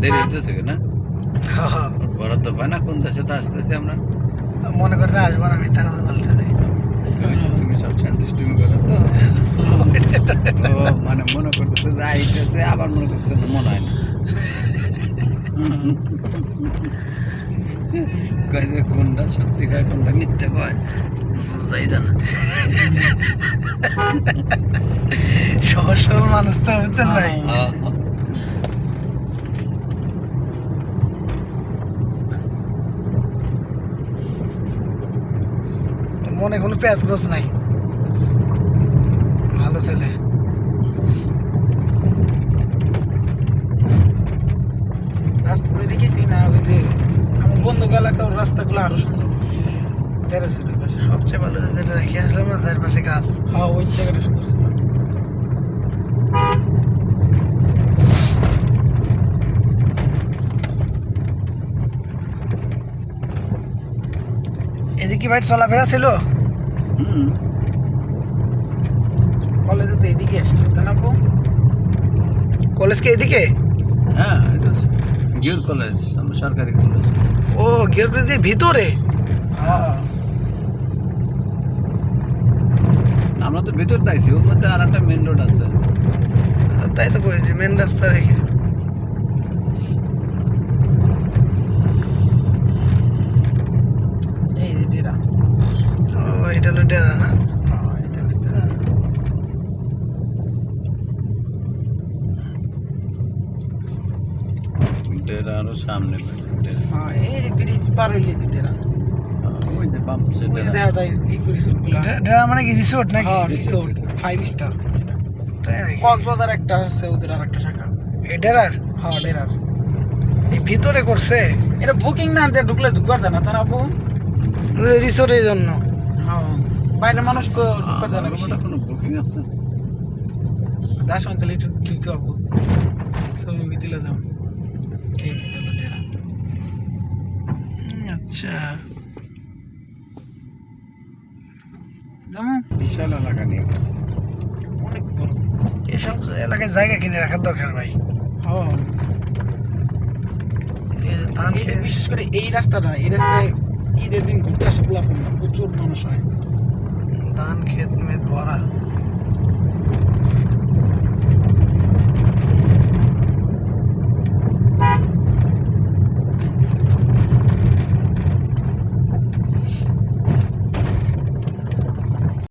দেরি হইতেছে না? বরাদ্দ পায় না? কোন দেশে তো আসতেছি আমরা। মনে করতে আসব না মিথ্যা কথা বলতে ওই তুমি সব শান্তিষ্টমি করো তো? মানে মনে করতেছে যে আইতেছে আবার মনে করতেছে মনে হয় না। কয় যে কোনটা সত্যি কয় কোনটা মিথ্যে কয়? বোঝাই জানা সহজ সরল মানুষ তো বুঝছেন ভাই হ্যাঁ, মনে কোনো প্যাঁচ গোছ নাই। ভালো ছেলে। রাস্তাতে রেখেছি না ওই যে আমার বন্ধু এলাকার রাস্তাগুলো আরও সুন্দর। সবচেয়ে ভালো যেটা রেখে আসলাম না চারপাশে গাছ? হ্যাঁ ওই জায়গাটা সুন্দর ছিল। এদিকে ভাই চলাফেরা ছিল? হুম। কলেজে তো এদিকে আসতো তাই না আপু? কলেজ কি এদিকে? হ্যাঁ গিয়র কলেজ আমরা সরকারি কলেজ। ও গিয়ার কলেজ ভিতরে? হ্যাঁ। আমরা তো ভিতর তাইছি ওর মধ্যে আর একটা মেন রোড আছে। তাই তো করেছি মেন রাস্তা রেখে এই যে ডেরা ও এটা হলো ডেরা না ডেরা আরও সামনে ডেরা। হ্যাঁ এই যে ব্রিজ পার হইলে তো ডেরা ওই যে বাম ওই যে দেখা যায় ই করে ডেরা মানে কি রিসোর্ট নাকি? হ্যাঁ রিসোর্ট ফাইভ স্টার কক্সবাজার একটা আছে ওদের আর একটা শাখা ডেরার? হ্যাঁ ডেরার। এই ভিতরে করছে? এটা বুকিং না দিয়ে ঢুকলে দেয় না তারা আপু? রিসোর্টের জন্য। হ্যাঁ বাইরের মানুষ তো ঢুকবার দেয় না বেশি। হয় কোনো বুকিং আছে। দাস আমি তাহলে একটু ঢুকে পাবো ছবি আমি তুলে আচ্ছা। বিশাল এলাকা নিয়ে গেছে অনেক বড়। এসব এলাকায় জায়গা কিনে রাখার দরকার ভাই। ধান এই যে বিশেষ করে এই রাস্তাটা এই রাস্তায় ঈদের দিন ঘুরতে আসে প্রচুর মানুষ হয়। ধান ক্ষেত মেত ভরা।